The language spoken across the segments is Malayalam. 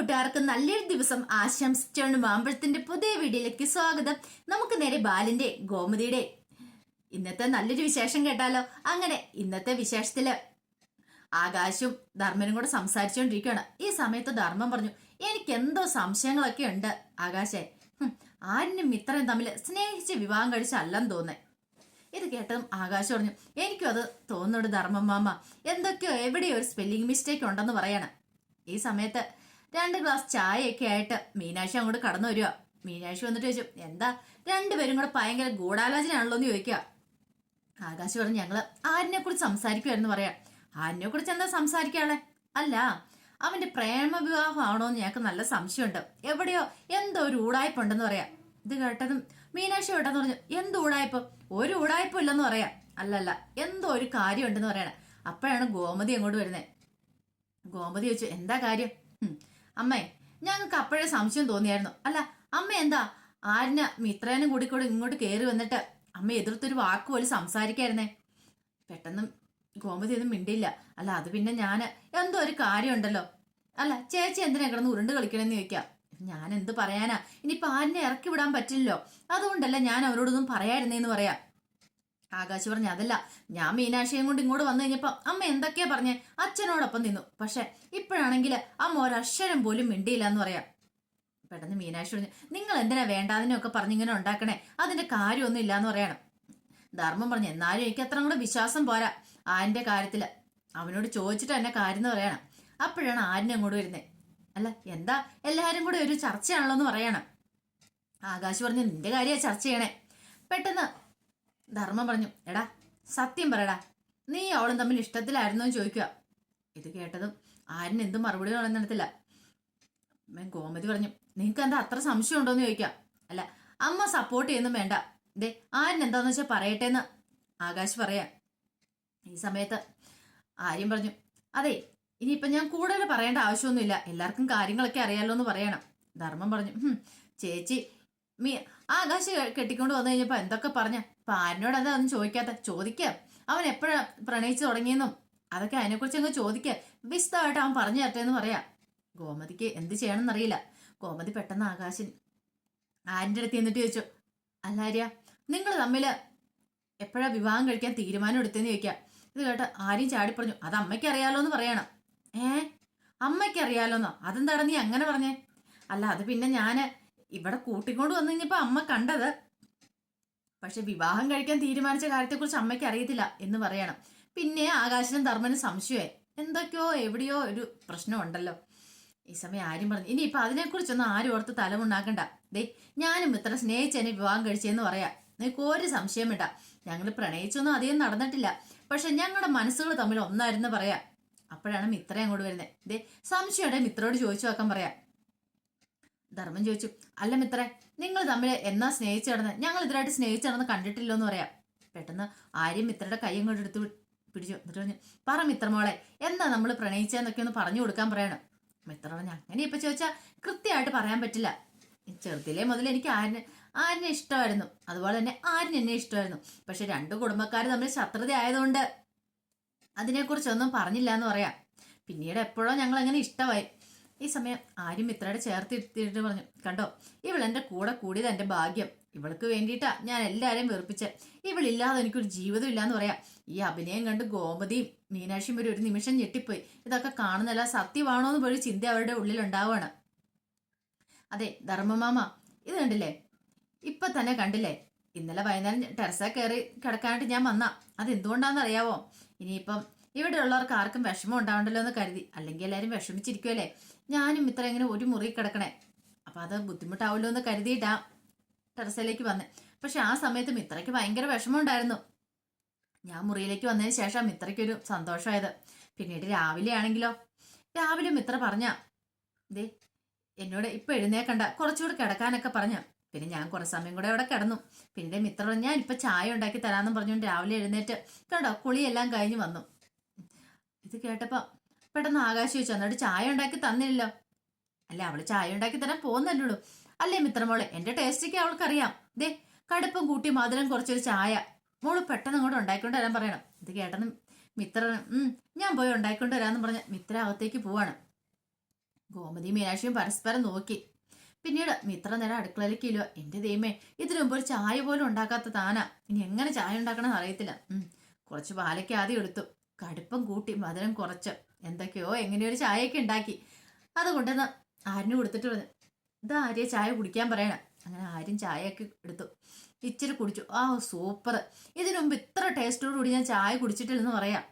കൂട്ടുകാർക്ക് നല്ലൊരു ദിവസം ആശംസിച്ചാണ് മാമ്പഴത്തിന്റെ പുതിയ വീഡിയോയിലേക്ക് സ്വാഗതം. നമുക്ക് നേരെ ബാലിന്റെ ഗോമതിയുടെ. ഇന്നത്തെ നല്ലൊരു വിശേഷം കേട്ടാലോ? അങ്ങനെ ഇന്നത്തെ വിശേഷത്തിൽ ആകാശും ധർമ്മനും കൂടെ സംസാരിച്ചുകൊണ്ടിരിക്കുകയാണ്. ഈ സമയത്ത് ധർമ്മം പറഞ്ഞു എനിക്ക് എന്തോ സംശയങ്ങളൊക്കെ ഉണ്ട് ആകാശേ. ആരും ആരിനും ഇത്രയും തമ്മിൽ സ്നേഹിച്ച് വിവാഹം കഴിച്ചല്ലെന്ന് തോന്നേ. ഇത് കേട്ടതും ആകാശം പറഞ്ഞു എനിക്കും അത് തോന്നുന്നുണ്ട് ധർമ്മം മാമ. എന്തൊക്കെയോ എവിടെയോ ഒരു സ്പെല്ലിംഗ് മിസ്റ്റേക്ക് ഉണ്ടെന്ന് പറയാണ്. ഈ സമയത്ത് രണ്ട് ഗ്ലാസ് ചായയൊക്കെ ആയിട്ട് മീനാക്ഷി അങ്ങോട്ട് കടന്നു വരിക മീനാക്ഷി വന്നിട്ട് ചോദിച്ചു എന്താ രണ്ടുപേരും കൂടെ ഭയങ്കര ഗൂഢാലോചനയാണല്ലോ എന്ന് ചോദിക്കുക. ആകാശ് പറഞ്ഞു ഞങ്ങൾ ആരിനെ കുറിച്ച് സംസാരിക്കുമായിരുന്നു പറയാം. ആരിനെ കുറിച്ച് എന്താ സംസാരിക്കാളെ അല്ല അവന്റെ പ്രേമ വിവാഹമാണോ എന്ന് ഞങ്ങൾക്ക് നല്ല സംശയമുണ്ട്. എവിടെയോ എന്തോ ഒരു ഊടായ്പുണ്ടെന്ന് പറയാം. ഇത് കേട്ടതും മീനാക്ഷി കേട്ടെന്ന് പറഞ്ഞു എന്ത് ഊടായ്പ്? ഒരു ഊടായ്പ ഇല്ലെന്ന് പറയാം. അല്ലല്ല എന്തോ ഒരു കാര്യം ഉണ്ടെന്ന് പറയണേ. അപ്പോഴാണ് ഗോമതി അങ്ങോട്ട് വരുന്നത് ഗോമതി ചോദിച്ചു എന്താ കാര്യം? "ഹും, അമ്മേ ഞങ്ങൾക്ക് അപ്പോഴേ സംശയം തോന്നിയായിരുന്നു. അല്ല അമ്മ എന്താ? ആരിന് മിത്രേനും കൂടി കൂടി ഇങ്ങോട്ട് കയറി വന്നിട്ട് അമ്മ എതിർത്തൊരു വാക്ക് പോലും സംസാരിക്കായിരുന്നേ? പെട്ടെന്ന് ഗോമതി ഒന്നും മിണ്ടില്ല അല്ല അത് പിന്നെ ഞാൻ എന്തോ ഒരു കാര്യമുണ്ടല്ലോ. അല്ല ചേച്ചി എന്തിനാ കിടന്ന് ഉരുണ്ട് കളിക്കണമെന്ന് ചോദിക്കാം? ഞാൻ എന്ത് പറയാനാ? ഇനിയിപ്പൊ ആരിനെ ഇറക്കി വിടാൻ പറ്റില്ലല്ലോ. അതുകൊണ്ടല്ല ഞാൻ അവരോടൊന്നും പറയായിരുന്നേന്ന് പറയാം. ആകാശ് പറഞ്ഞു അതല്ല ഞാൻ മീനാക്ഷിയും കൊണ്ട് ഇങ്ങോട്ട് വന്നു കഴിഞ്ഞപ്പോ അമ്മ എന്തൊക്കെയാ പറഞ്ഞേ? അച്ഛനോടൊപ്പം നിന്നു. പക്ഷെ ഇപ്പോഴാണെങ്കിൽ അമ്മ ഒരക്ഷരം പോലും മിണ്ടിയില്ല എന്ന് പറയാം. പെട്ടെന്ന് മീനാക്ഷി പറഞ്ഞു നിങ്ങൾ എന്തിനാ വേണ്ടാതിനൊക്കെ പറഞ്ഞിങ്ങനെ ഉണ്ടാക്കണേ? അതിന്റെ കാര്യമൊന്നും ഇല്ലാന്ന് പറയണം. ധർമ്മം പറഞ്ഞു എന്നാലും എനിക്ക് അത്ര കൂടെ വിശ്വാസം പോരാ. ആന്റെ കാര്യത്തിൽ അവനോട് ചോദിച്ചിട്ട് എന്നെ കാര്യം എന്ന് പറയണം. അപ്പോഴാണ് ആരിനെ അങ്ങോട്ട് വരുന്നത് അല്ല എന്താ? എല്ലാരും കൂടെ ഒരു ചർച്ചയാണല്ലോ എന്ന് പറയണം. ആകാശ് പറഞ്ഞു നിന്റെ കാര്യ ചർച്ച ചെയ്യണേ. പെട്ടെന്ന് ധർമ്മം പറഞ്ഞു എടാ സത്യം പറയടാ നീ അവളും തമ്മിൽ ഇഷ്ടത്തിലായിരുന്നോ എന്ന് ചോദിക്കുക. ഇത് കേട്ടതും ആരും എന്തും മറുപടി നടന്നിടത്തില്ല ഗോമതി പറഞ്ഞു നിങ്ങൾക്ക് എന്താ അത്ര സംശയം ഉണ്ടോന്ന് ചോദിക്കാം. അല്ല അമ്മ സപ്പോർട്ട് ചെയ്യുന്നും വേണ്ട. ദേ ആരിന് എന്താന്ന് വെച്ചാൽ പറയട്ടെ എന്ന് ആകാശ് പറയാ ഈ സമയത്ത് ആര്യം പറഞ്ഞു അതെ ഇനിയിപ്പൊ ഞാൻ കൂടുതൽ പറയേണ്ട ആവശ്യമൊന്നുമില്ല. എല്ലാവർക്കും കാര്യങ്ങളൊക്കെ അറിയാലോ എന്ന് പറയണം. ധർമ്മം പറഞ്ഞു ചേച്ചി മീ ആകാശ് കെട്ടിക്കൊണ്ട് വന്നു കഴിഞ്ഞപ്പോ എന്തൊക്കെ പറഞ്ഞ? അപ്പൊ ആരിനോട് എന്താ ഒന്നും ചോദിക്കാത്ത? ചോദിക്ക. അവൻ എപ്പോഴാ പ്രണയിച്ചു തുടങ്ങിയെന്നും. അതൊക്കെ അതിനെക്കുറിച്ച് അങ്ങ് ചോദിക്ക. വിശദമായിട്ട് അവൻ പറഞ്ഞു തരട്ടെ എന്ന് പറയാം. ഗോമതിക്ക് എന്ത് ചെയ്യണമെന്നറിയില്ല. ഗോമതി പെട്ടെന്ന് ആകാശൻ ആരിന്റെ അടുത്ത് എന്നിട്ട് ചോദിച്ചു അല്ലാര്യ നിങ്ങൾ തമ്മിൽ എപ്പോഴാ വിവാഹം കഴിക്കാൻ തീരുമാനം എടുത്തെന്ന് ചോദിക്കാം. ഇത് കേട്ട് ആരും ചാടി പറഞ്ഞു അത് അമ്മയ്ക്ക് അറിയാലോ എന്ന് പറയണം. ഏ? അമ്മയ്ക്ക് അറിയാലോന്നോ? അതെന്താടാ നീ അങ്ങനെ പറഞ്ഞേ? അല്ല അത് പിന്നെ ഞാൻ ഇവിടെ കൂട്ടിക്കൊണ്ട് വന്നു കഴിഞ്ഞപ്പോ അമ്മ കണ്ടത് പക്ഷെ വിവാഹം കഴിക്കാൻ തീരുമാനിച്ച കാര്യത്തെക്കുറിച്ച് അമ്മയ്ക്ക് അറിയത്തില്ല എന്ന് പറയണം. പിന്നെ ആകാശനും ധർമ്മനും സംശയമായി എന്തൊക്കെയോ എവിടെയോ ഒരു പ്രശ്നമുണ്ടല്ലോ. ഈ സമയം ആരും പറഞ്ഞു ഇനി ഇപ്പൊ അതിനെക്കുറിച്ചൊന്നും ആരും ഓർത്ത് തലമുണ്ടാക്കണ്ട. ദേ ഞാനും ഇത്ര സ്നേഹിച്ചെന്നെ വിവാഹം കഴിച്ചെന്ന് പറയാം. നിനക്ക് ഒരു സംശയം വേണ്ട. ഞങ്ങൾ പ്രണയിച്ചൊന്നും അധികം നടന്നിട്ടില്ല. പക്ഷെ ഞങ്ങളുടെ മനസ്സുകൾ തമ്മിൽ ഒന്നായിരുന്നു പറയാം. അപ്പോഴാണ് മിത്ര അങ്ങോട്ട് വരുന്നത് ദേ സംശയയുടെ മിത്രയോട് ചോദിച്ചു വെക്കാൻ പറയാം. ധർമ്മം ചോദിച്ചു അല്ല മിത്രേ നിങ്ങൾ തമ്മിൽ എന്നാ സ്നേഹിച്ചു നടന്ന്? ഞങ്ങൾ ഇതിലായിട്ട് സ്നേഹിച്ചു നടന്ന് കണ്ടിട്ടില്ലോ എന്ന് പറയാം. പെട്ടെന്ന് ആര്യം മിത്രയുടെ കൈ അങ്ങോട്ട് എടുത്ത് പിടിച്ചു. എന്നിട്ട് പറഞ്ഞു പറ മിത്രമോളെ എന്നാ നമ്മൾ പ്രണയിച്ചെന്നൊക്കെ ഒന്ന് പറഞ്ഞു കൊടുക്കാൻ പറയണം. മിത്ര പറഞ്ഞു അങ്ങനെ ഇപ്പൊ ചോദിച്ചാൽ കൃത്യമായിട്ട് പറയാൻ പറ്റില്ല. ചെറുതിലേ മുതൽ എനിക്ക് ആരിനെ ആരിനെ ഇഷ്ടമായിരുന്നു. അതുപോലെ തന്നെ ആരിന് എന്നെ ഇഷ്ടമായിരുന്നു. പക്ഷെ രണ്ട് കുടുംബക്കാർ തമ്മിൽ ശത്രുത ആയതുകൊണ്ട് അതിനെക്കുറിച്ചൊന്നും പറഞ്ഞില്ല എന്ന് പറയാം. പിന്നീട് എപ്പോഴോ ഞങ്ങൾ അങ്ങനെ ഇഷ്ടമായി. ഈ സമയം ആരും മിത്രയുടെ ചേർത്തിരുത്തിയിട്ട് പറഞ്ഞു കണ്ടോ ഇവൾ എന്റെ കൂടെ കൂടിയത് എന്റെ ഭാഗ്യം. ഇവൾക്ക് വേണ്ടിയിട്ടാ ഞാൻ എല്ലാവരെയും വെറുപ്പിച്ച്. ഇവളില്ലാതെ എനിക്കൊരു ജീവിതം ഇല്ലാന്ന് പറയാം. ഈ അഭിനയം കണ്ട് ഗോമതിയും മീനാക്ഷിയും വരെ ഒരു നിമിഷം ഞെട്ടിപ്പോയി. ഇതൊക്കെ കാണുന്നല്ല സത്യമാണോ എന്ന് പോയി ചിന്ത അവരുടെ ഉള്ളിൽ ഉണ്ടാവുകയാണ് അതെ ധർമ്മമാമ ഇത് കണ്ടില്ലേ? ഇപ്പൊ തന്നെ കണ്ടില്ലേ? ഇന്നലെ വൈകുന്നേരം ടെറസ കയറി കിടക്കാനായിട്ട് ഞാൻ വന്ന. അത് എന്തുകൊണ്ടാണെന്ന് അറിയാവോ ഇനിയിപ്പം ഇവിടെ ഉള്ളവർക്ക് ആർക്കും വിഷമം ഉണ്ടാവണ്ടല്ലോ എന്ന് കരുതി. അല്ലെങ്കിൽ എല്ലാവരും വിഷമിച്ചിരിക്കുമല്ലേ ഞാനും ഇത്ര ഇങ്ങനെ ഒരു മുറി കിടക്കണേ. അപ്പൊ അത് ബുദ്ധിമുട്ടാവുമല്ലോ എന്ന് കരുതിയിട്ടാ ടെറസയിലേക്ക് വന്നേ. പക്ഷെ ആ സമയത്ത് മിത്രയ്ക്ക് ഭയങ്കര വിഷമം ഉണ്ടായിരുന്നു ഞാൻ മുറിയിലേക്ക് വന്നതിന് ശേഷം മിത്രയ്ക്കൊരു സന്തോഷമായത്. പിന്നീട് രാവിലെ ആണെങ്കിലോ? രാവിലെ മിത്ര പറഞ്ഞ ദേ എന്നോട് ഇപ്പൊ എഴുന്നേക്കണ്ട. കുറച്ചുകൂടെ കിടക്കാനൊക്കെ പറഞ്ഞ. പിന്നെ ഞാൻ കുറെ സമയം കൂടെ അവിടെ കിടന്നു. പിന്നെ മിത്ര ഞാൻ ഇപ്പൊ ചായ ഉണ്ടാക്കി തരാമെന്നും പറഞ്ഞുകൊണ്ട് രാവിലെ എഴുന്നേറ്റ് കണ്ടോ കുളിയെല്ലാം കഴിഞ്ഞ് വന്നു. ഇത് കേട്ടപ്പോ പെട്ടെന്ന് ആകാശം ചോദിച്ചു എന്നിട്ട് ചായ ഉണ്ടാക്കി തന്നില്ലല്ലോ? അല്ല അവൾ ചായ ഉണ്ടാക്കി തരാൻ പോകുന്നല്ലുള്ളൂ അല്ലേ മിത്രമോളെ എന്റെ ടേസ്റ്റൊക്കെ അവൾക്കറിയാം. ദേ കടുപ്പം കൂട്ടി മധുരം കുറച്ചൊരു ചായ. മോൾ പെട്ടെന്ന് കൂടെ ഉണ്ടാക്കിക്കൊണ്ട് വരാൻ പറയണം. ഇത് കേട്ടെന്ന് മിത്ര ഉം ഞാൻ പോയി ഉണ്ടാക്കിക്കൊണ്ട് വരാന്ന് പറഞ്ഞ മിത്ര അകത്തേക്ക് പോവാണ്. ഗോമതി മീനാക്ഷിയും പരസ്പരം നോക്കി. പിന്നീട് മിത്ര നേരം അടുക്കളയിലേക്ക് ഇല്ലോ എന്റെ ദൈവമേ ഇതിനു മുമ്പ് ഒരു ചായ പോലും ഉണ്ടാക്കാത്ത താനാ. ഇനി എങ്ങനെ ചായ ഉണ്ടാക്കണമെന്ന് അറിയത്തില്ല. ഉം. കുറച്ച് പാലയ്ക്ക് ആദ്യം എടുത്തു. കടുപ്പം കൂട്ടി മധുരം കുറച്ച്. എന്തൊക്കെയോ എങ്ങനെയൊരു ചായയൊക്കെ ഉണ്ടാക്കി. അത് കൊണ്ടുവന്ന് ആരിന് കൊടുത്തിട്ട് പറഞ്ഞു ഇത് ആര്യ ചായ കുടിക്കാൻ പറയണം? അങ്ങനെ ആരും ചായയൊക്കെ എടുത്തു. ഇച്ചിരി കുടിച്ചു. ആ സൂപ്പർ. ഇതിനു മുമ്പ് ഇത്ര ടേസ്റ്റോട് കൂടി ഞാൻ ചായ കുടിച്ചിട്ടില്ലെന്ന് പറയാം.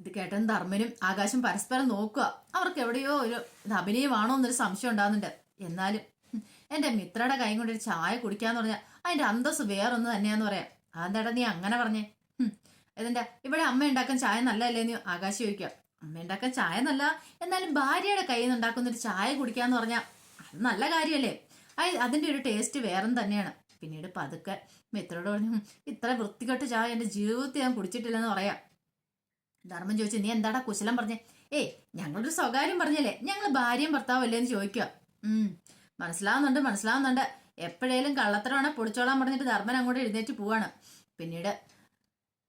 ഇത് കേട്ടൻ ധർമ്മനും ആകാശം പരസ്പരം നോക്കുക. അവർക്ക് എവിടെയോ ഒരു ഇത് അഭിനയമാണോ എന്നൊരു സംശയം ഉണ്ടാകുന്നുണ്ട് എന്നാലും എന്റെ മിത്രയുടെ കൈ കൊണ്ടൊരു ചായ കുടിക്കാന്ന് പറഞ്ഞാൽ അതിന്റെ അന്തസ് വേറൊന്ന് തന്നെയാന്ന് പറയാം. അതെന്താടാ നീ അങ്ങനെ പറഞ്ഞേ? ഇതിന്റെ ഇവിടെ അമ്മ ഉണ്ടാക്കാൻ ചായ നല്ലതല്ലേ എന്ന് ആകാശ് ചോദിക്കാം അമ്മ ഉണ്ടാക്കാൻ ചായ നല്ല എന്നാലും ഭാര്യയുടെ കയ്യിൽ നിന്ന് ഉണ്ടാക്കുന്ന ഒരു ചായ കുടിക്കാന്ന് പറഞ്ഞാൽ അത് നല്ല കാര്യമല്ലേ? അത് അതിന്റെ ഒരു ടേസ്റ്റ് വേറെ തന്നെയാണ്. പിന്നീട് പതുക്കെ മിത്രോട് പറഞ്ഞു ഇത്ര വൃത്തികെട്ട ചായ എന്റെ ജീവിതത്തിൽ ഞാൻ കുടിച്ചിട്ടില്ലെന്ന് പറയാം. ധർമ്മം ചോദിച്ചു നീ എന്താടാ കുശലം പറഞ്ഞേ? ഏയ് ഞങ്ങളൊരു സ്വകാര്യം പറഞ്ഞല്ലേ? ഞങ്ങൾ ഭാര്യയും ഭർത്താവും എന്ന് ചോദിക്കുക. മനസ്സിലാവുന്നുണ്ട് മനസ്സിലാവുന്നുണ്ട്. എപ്പോഴേലും കള്ളത്തരമാണ് പൊടിച്ചോളാൻ പറഞ്ഞിട്ട് ധർമ്മൻ അങ്ങോട്ട് എഴുന്നേറ്റ് പോവാണ്. പിന്നീട്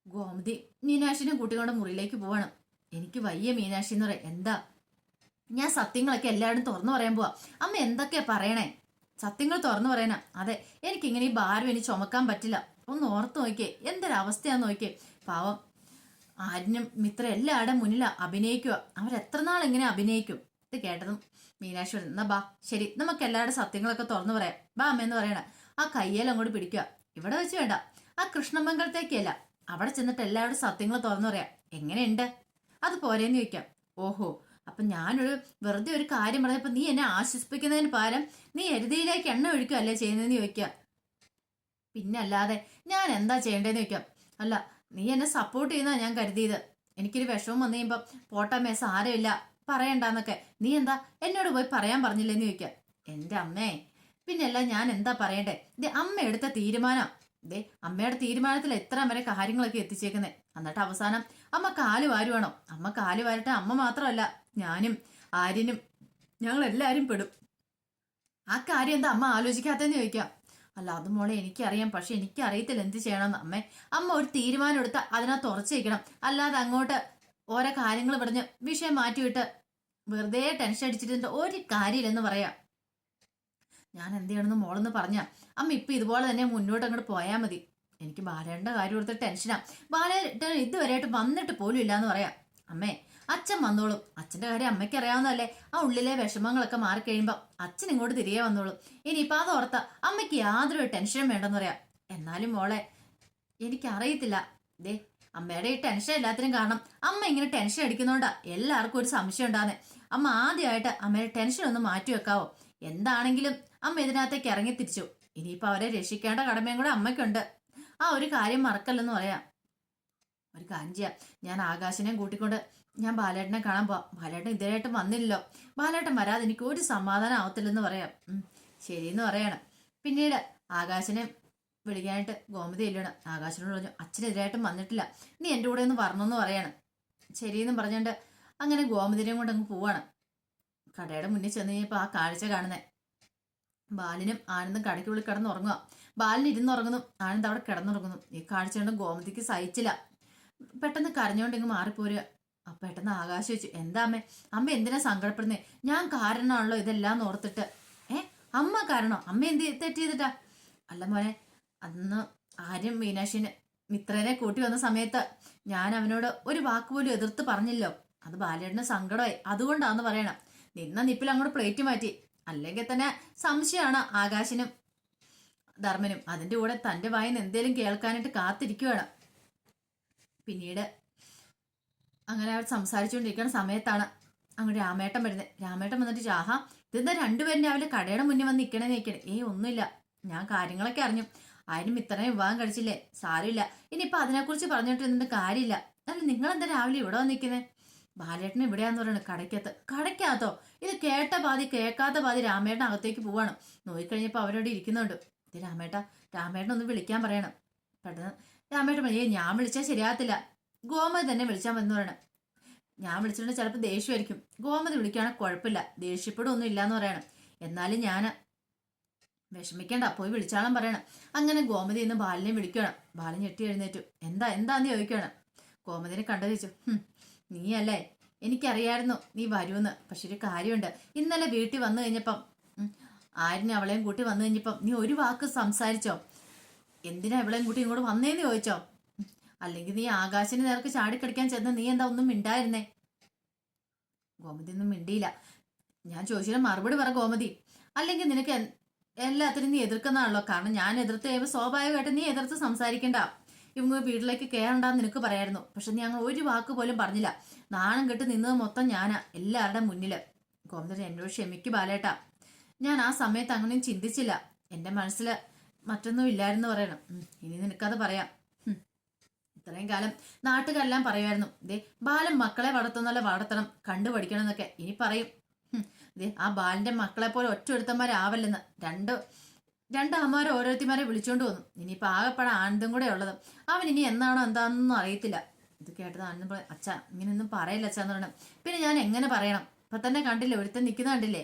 ഗോമതി മീനാക്ഷിനെ കൂട്ടിക്കൊണ്ട് മുറിയിലേക്ക് പോവാണ്. എനിക്ക് വയ്യ മീനാക്ഷി എന്ന് പറയാം എന്താ? ഞാൻ സത്യങ്ങളൊക്കെ എല്ലാവരും തുറന്നു പറയാൻ പോവാ. അമ്മ എന്തൊക്കെയാ പറയണേ? സത്യങ്ങൾ തുറന്നു പറയാനാ അതെ എനിക്കിങ്ങനെ ഈ ഭാരം ഇനി ചുമക്കാൻ പറ്റില്ല. ഒന്ന് ഓർത്ത് നോക്കിയേ. എന്തൊരവസ്ഥയാന്ന് നോക്കിയേ. പാവം. ആരിനും മിത്ര എല്ലാവരുടെ മുന്നിലാ അഭിനയിക്കുക. അവരെത്ര നാൾ ഇങ്ങനെ അഭിനയിക്കും? ഇത് കേട്ടതും മീനാക്ഷി പറഞ്ഞു എന്നാ ബാ ശരി നമുക്ക് എല്ലാവരുടെ സത്യങ്ങളൊക്കെ തുറന്നു പറയാം. ബാ അമ്മ എന്ന് പറയണ. ആ കയ്യേൽ അങ്ങോട്ട് പിടിക്കുക. ഇവിടെ വെച്ച് വേണ്ട. ആ കൃഷ്ണമംഗലത്തേക്കല്ല അവിടെ ചെന്നിട്ട് എല്ലാവരുടെ സത്യങ്ങൾ തുറന്നു പറയാം. എങ്ങനെയുണ്ട്? അത് പോരേന്ന് ചോദിക്കാം. ഓഹോ അപ്പൊ ഞാനൊരു വെറുതെ ഒരു കാര്യം പറഞ്ഞപ്പോ നീ എന്നെ ആശ്വസിപ്പിക്കുന്നതിന് പകരം നീ എരുതിയിലേക്ക് എണ്ണ ഒഴിക്കുക അല്ലേ ചെയ്യുന്നതെന്ന് ചോദിക്കുക. പിന്നല്ലാതെ ഞാൻ എന്താ ചെയ്യേണ്ടതെന്ന് ചോദിക്കാം. അല്ല നീ എന്നെ സപ്പോർട്ട് ചെയ്യുന്ന ഞാൻ കരുതിയത്. എനിക്കൊരു വിഷമം വന്നു കഴിയുമ്പോൾ പോട്ടമ്മേ സാരമില്ല പറയണ്ടെന്നൊക്കെ. നീ എന്താ എന്നോട് പോയി പറയാൻ പറഞ്ഞില്ലെന്ന് ചോദിക്കാം എന്റെ അമ്മേ പിന്നല്ല ഞാൻ എന്താ പറയണ്ടേ? ഇത് അമ്മ എടുത്ത തീരുമാനം. ദേ അമ്മയുടെ തീരുമാനത്തിൽ എത്ര വരെ കാര്യങ്ങളൊക്കെ എത്തിച്ചേക്കുന്നേ. എന്നിട്ട് അവസാനം അമ്മ കാൽ വാരുവാണോ അമ്മ കാൽ വാരട്ടെ അമ്മ മാത്രമല്ല ഞാനും ആര്യനും ഞങ്ങൾ എല്ലാവരും പെടും. ആ കാര്യം എന്താ അമ്മ ആലോചിക്കാത്തെന്ന് ചോദിക്കാം. അല്ല അത് മോളെ എനിക്കറിയാം. പക്ഷെ എനിക്ക് അറിയത്തില്ല എന്ത് ചെയ്യണം അമ്മേ അമ്മ ഒരു തീരുമാനം എടുത്ത അതിനകത്ത് ഉറച്ചേക്കണം അല്ലാതെ അങ്ങോട്ട് ഓരോ കാര്യങ്ങൾ പറഞ്ഞ് വിഷയം മാറ്റിവിട്ട് വെറുതെ ടെൻഷൻ അടിച്ചിട്ട് ഒരു കാര്യമില്ലെന്ന് പറയാം. ഞാൻ എന്ത് ചെയ്യണമെന്ന് മോളെന്ന് പറഞ്ഞാ. അമ്മ ഇപ്പൊ ഇതുപോലെ തന്നെ മുന്നോട്ട് അങ്ങോട്ട് പോയാൽ മതി. എനിക്ക് ബാലേട്ടന്റെ കാര്യം ഓർത്ത് ടെൻഷനാ. ബാലേട്ടൻ ഇതുവരെയായിട്ട് വന്നിട്ട് പോലും ഇല്ലാന്ന് പറയാം. അമ്മേ അച്ഛൻ വന്നോളും. അച്ഛന്റെ കാര്യം അമ്മയ്ക്ക് അറിയാവുന്നതല്ലേ. ആ ഉള്ളിലെ വിഷമങ്ങളൊക്കെ മാറിക്കഴിയുമ്പോൾ അച്ഛൻ ഇങ്ങോട്ട് തിരികെ വന്നോളും. ഇനിയിപ്പോൾ അത് ഓർത്ത അമ്മയ്ക്ക് യാതൊരു ടെൻഷനും വേണ്ടെന്ന് പറയാം. എന്നാലും മോളെ എനിക്കറിയത്തില്ല. ദേ അമ്മയുടെ ഈ ടെൻഷൻ എല്ലാത്തിനും കാരണം അമ്മ ഇങ്ങനെ ടെൻഷൻ അടിക്കുന്നോണ്ടാ എല്ലാവർക്കും ഒരു സംശയം ഉണ്ടാകുന്നത് അമ്മ ആദ്യമായിട്ട് അമ്മയുടെ ടെൻഷൻ ഒന്ന് മാറ്റി വെക്കാവോ? എന്താണെങ്കിലും അമ്മ ഇതിനകത്തേക്ക് ഇറങ്ങി തിരിച്ചു. ഇനിയിപ്പോൾ അവരെ രക്ഷിക്കേണ്ട കടമയും കൂടെ അമ്മയ്ക്കുണ്ട്. ആ ഒരു കാര്യം മറക്കല്ലെന്ന് പറയാം. ഒരു കാര്യം ചെയ്യാം. ഞാൻ ആകാശിനെയും കൂട്ടിക്കൊണ്ട് ഞാൻ ബാലേട്ടനെ കാണാൻ പോവാം. ബാലേട്ടൻ ഇതുവരെയായിട്ടും വന്നില്ലല്ലോ. ബാലേട്ടൻ വരാതെ എനിക്ക് ഒരു സമാധാനം ആവത്തില്ലെന്ന് പറയാം. ശരിയെന്ന് പറയണം. പിന്നീട് ആകാശനെ വിളിക്കാനായിട്ട് ഗോമതി ഇല്ലണം ആകാശനോട് പറഞ്ഞു അച്ഛനെതിരായിട്ടും വന്നിട്ടില്ല. നീ എന്റെ കൂടെ ഒന്ന് പറഞ്ഞെന്ന് പറയണം. ശരിയെന്ന് പറഞ്ഞുകൊണ്ട് അങ്ങനെ ഗോമതിനെയും കൊണ്ട് അങ്ങ് പോവാണ്. കടയുടെ മുന്നിൽ ചെന്ന് കഴിഞ്ഞപ്പോൾ ആ കാഴ്ച കാണുന്നത് ബാലിനും ആനന്ദും കടയ്ക്കുള്ളിൽ കിടന്നുറങ്ങുക. ബാലിന് ഇരുന്നുറങ്ങുന്നു. ആനന്ദ് അവിടെ കിടന്നുറങ്ങുന്നു. ഈ കാഴ്ച കൊണ്ട് ഗോമതിക്ക് സഹിച്ചില്ല. പെട്ടെന്ന് കരഞ്ഞുകൊണ്ട് ഇങ്ങ് മാറിപ്പോരുക അപ്പൊ പെട്ടെന്ന് ആകാശം വെച്ചു എന്താ അമ്മേ? അമ്മ എന്തിനാ സങ്കടപ്പെടുന്നേ? ഞാൻ കാരണമാണല്ലോ ഇതെല്ലാം ഓർത്തിട്ട്. ഏ? അമ്മ കാരണം? അമ്മ എന്ത് തെറ്റ് ചെയ്തിട്ടാ? അല്ല മോനെ അന്ന് ആരും മീനാക്ഷിന് മിത്രനെ കൂട്ടി വന്ന സമയത്ത് ഞാൻ അവനോട് ഒരു വാക്ക് പോലും എതിർത്ത് പറഞ്ഞില്ലോ. അത് ബാലേട്ടന് സങ്കടമായി. അതുകൊണ്ടാന്ന് പറയണം. നിന്ന നിപ്പിൽ അങ്ങോട്ട് പ്ലേറ്റ് മാറ്റി. അല്ലെങ്കിൽ തന്നെ സംശയമാണ് ആകാശിനും ധർമ്മനും. അതിന്റെ കൂടെ തന്റെ വായിന്ന് എന്തേലും കേൾക്കാനായിട്ട് കാത്തിരിക്കുകയാണ് പിന്നീട് അങ്ങനെ അവർ സംസാരിച്ചുകൊണ്ടിരിക്കുന്ന സമയത്താണ് അങ്ങോട്ട് രാമേട്ടൻ വരുന്നത്. രാമേട്ടൻ വന്നിട്ട് ചാഹ ഇതെന്താ രണ്ടുപേരും രാവിലെ കടയുടെ മുന്നിൽ വന്ന് നിൽക്കണേ നിൽക്കണേ ഏയ് ഒന്നുമില്ല. ഞാൻ കാര്യങ്ങളൊക്കെ അറിഞ്ഞു. ആരും ഇത്രയും വിവാഹം കഴിച്ചില്ലേ? സാരമില്ല. ഇനിയിപ്പോൾ അതിനെക്കുറിച്ച് പറഞ്ഞിട്ട് കാര്യമില്ല. അല്ല നിങ്ങളെന്താ രാവിലെ ഇവിടെ വന്ന് നിൽക്കുന്നത് ബാലേട്ടൻ ഇവിടെയാന്ന് പറയുന്നത് കടയ്ക്കകത്ത്. കടയ്ക്കകത്തോ? ഇത് കേട്ട പാതി കേൾക്കാത്ത പാതി രാമേട്ടൻ അകത്തേക്ക് പോവാണ്. നോക്കിക്കഴിഞ്ഞപ്പോൾ അവരോട് ഇരിക്കുന്നുണ്ട്. ഇത് രാമേട്ട രാമേട്ടൻ ഒന്ന് വിളിക്കാൻ പറയണം. പെട്ടെന്ന് രാമേട്ടൻ പറഞ്ഞു "ഏയ് ഞാൻ വിളിച്ചാൽ ശരിയാകത്തില്ല. ഗോമതി തന്നെ വിളിച്ചാൽ മതി എന്ന് പറയണം. ഞാൻ വിളിച്ചിട്ടുണ്ട് ചിലപ്പോൾ ദേഷ്യമായിരിക്കും. ഗോമതി വിളിക്കുകയാണെങ്കിൽ കുഴപ്പമില്ല. ദേഷ്യപ്പെടുമൊന്നും ഇല്ലാന്ന് പറയണം. എന്നാലും ഞാൻ വിഷമിക്കേണ്ട. പോയി വിളിച്ചാളം പറയണം. അങ്ങനെ ഗോമതി ഇന്ന് ബാലിനെ വിളിക്കണം ബാലൻ ഞെട്ടി എഴുന്നേറ്റു. എന്താ എന്താന്ന് ചോദിക്കണം ഗോമതിനെ കണ്ടു ചോദിച്ചു "ഹും, നീയല്ലേ? എനിക്കറിയായിരുന്നു നീ വരുമെന്ന്. പക്ഷെ ഒരു കാര്യമുണ്ട്. ഇന്നലെ വീട്ടിൽ വന്നു കഴിഞ്ഞപ്പം ആരിനെ അവളെയും കൂട്ടി വന്നു കഴിഞ്ഞപ്പം നീ ഒരു വാക്ക് സംസാരിച്ചോ? എന്തിനാ ഇവളെയും കൂട്ടി ഇങ്ങോട്ട് വന്നേന്ന് ചോദിച്ചോ? അല്ലെങ്കിൽ നീ ആകാശിന് നേർക്ക് ചാടിക്കടിക്കാൻ ചെന്ന് നീ എന്താ ഒന്നും മിണ്ടായിരുന്നേ? ഗോമതി ഒന്നും മിണ്ടിയില്ല. ഞാൻ ചോദിച്ചാൽ മറുപടി പറ ഗോമതി. അല്ലെങ്കിൽ നിനക്ക് എല്ലാത്തിനും നീ എതിർക്കുന്നതാണല്ലോ. കാരണം ഞാൻ എതിർത്ത് കഴിയുമ്പോൾ സ്വാഭാവികമായിട്ട് നീ എതിർത്ത് സംസാരിക്കണ്ട. ഇവங்க വീട്ടിലേക്ക് കയറണ്ടെന്ന് നിനക്ക് പറയായിരുന്നു. പക്ഷെ നീ അങ്ങനെ ഒരു വാക്ക് പോലും പറഞ്ഞില്ല. നാണം കെട്ട് നിന്നത് മൊത്തം ഞാനാ എല്ലാവരുടെ മുന്നിൽ. ഗോവിന്ദൻ എന്നോട് ക്ഷമിക്ക് ബാലേട്ടാ. ഞാൻ ആ സമയത്ത് അങ്ങനെയും ചിന്തിച്ചില്ല. എന്റെ മനസ്സിൽ മറ്റൊന്നും ഇല്ലായിരുന്നു പറയണം. ഇനി നിനക്കത് പറയാം. ഇത്രയും കാലം നാട്ടുകാരെല്ലാം പറയുമായിരുന്നു. ദേ ബാലൻ മക്കളെ വളർത്തുന്നല്ല വളർത്തണം കണ്ടു പഠിക്കണം എന്നൊക്കെ. ഇനി പറയും. ദേ ആ ബാലന്റെ മക്കളെ പോലെ ഒറ്റ ഒരുത്തന്മാരാവല്ലെന്ന്. രണ്ട് രണ്ട് അമ്മമാരെ ഓരോരുത്തിമാരെ വിളിച്ചോണ്ട് വന്നു. ഇനിയിപ്പോൾ ആകെപ്പാടെ ആനന്ദം കൂടെ ഉള്ളത്. അവൻ ഇനി എന്നാണോ എന്താണെന്നൊന്നും അറിയത്തില്ല. ഇത് കേട്ടത് ആനന്ദം പറയും അച്ഛ ഇങ്ങനെയൊന്നും പറയില്ല അച്ഛ എന്ന് പറയണം പിന്നെ ഞാൻ എങ്ങനെ പറയണം? ഇപ്പൊ തന്നെ കണ്ടില്ല ഒരുത്തൻ നിൽക്കുന്ന കണ്ടില്ലേ?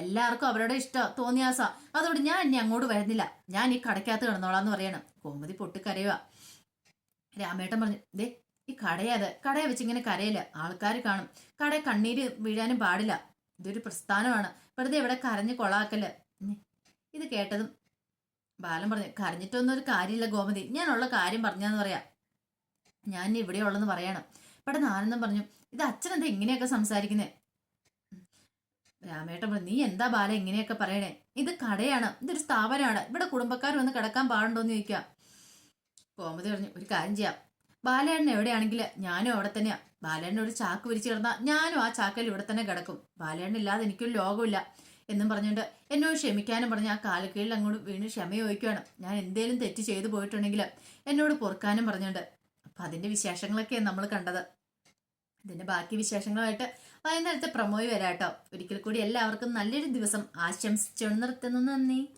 എല്ലാവർക്കും അവരുടെ ഇഷ്ടം തോന്നിയാസ. അതുകൊണ്ട് ഞാൻ ഇനി അങ്ങോട്ട് വരുന്നില്ല. ഞാൻ ഈ കടയ്ക്കകത്ത് കിടന്നോളാന്ന് പറയണം. കോമതി പൊട്ടിക്കരയുക രാമേട്ടൻ പറഞ്ഞു ദേ ഈ കടയത് കടയെ വെച്ച് ഇങ്ങനെ കരയില്ല. ആൾക്കാർ കാണും. കട കണ്ണീര് വീഴാനും പാടില്ല. ഇതൊരു പ്രസ്ഥാനമാണ്. വെറുതെ ഇവിടെ കരഞ്ഞ് കൊളാക്കൽ. ഇത് കേട്ടതും ബാലൻ പറഞ്ഞു കരഞ്ഞിട്ടൊന്നും ഒരു കാര്യമില്ല ഗോമതി. ഞാനുള്ള കാര്യം പറഞ്ഞാന്ന് പറയാം. ഞാൻ ഇവിടെ ഉള്ളെന്ന് പറയണം. പെട്ടെന്ന് ആനന്ദം പറഞ്ഞു ഇത് അച്ഛൻ എന്താ ഇങ്ങനെയൊക്കെ സംസാരിക്കുന്നേ? രാമേട്ടൻ പറഞ്ഞു നീ എന്താ ബാല ഇങ്ങനെയൊക്കെ പറയണേ? ഇത് കടയാണ് ഇതൊരു സ്ഥാപനമാണ്. ഇവിടെ കുടുംബക്കാർ വന്ന് കിടക്കാൻ പാടുണ്ടോന്ന് ചോദിക്കുക ഗോമതി പറഞ്ഞു ഒരു കാര്യം ചെയ്യാം. ബാലേണ്ണ എവിടെയാണെങ്കിൽ ഞാനും അവിടെ തന്നെയാ. ബാലേണ്ണ ഒരു ചാക്ക് വിരിച്ചു കിടന്നാൽ ഞാനും ആ ചാക്കിൽ ഇവിടെ തന്നെ കിടക്കും. ബാലേണ്ണ ഇല്ലാതെ എനിക്കൊരു ലോകമില്ല എന്നും പറഞ്ഞുകൊണ്ട് എന്നോട് ക്ഷമിക്കാനും പറഞ്ഞ് ആ കാലക്കീഴിൽ അങ്ങോട്ട് വീണ് ക്ഷമ ചോദിക്കുകയാണ് ഞാൻ എന്തേലും തെറ്റ് ചെയ്തു പോയിട്ടുണ്ടെങ്കിൽ എന്നോട് പൊറുക്കാനും പറഞ്ഞുകൊണ്ട്. അപ്പൊ അതിന്റെ വിശേഷങ്ങളൊക്കെ നമ്മൾ കണ്ടത്. ഇതിന്റെ ബാക്കി വിശേഷങ്ങളുമായിട്ട് വൈകുന്നേരത്തെ പ്രമോയി വരാട്ടോ. ഒരിക്കൽ കൂടി എല്ലാവർക്കും നല്ലൊരു ദിവസം ആശംസിച്ചു നിർത്തുന്നു. നന്ദി.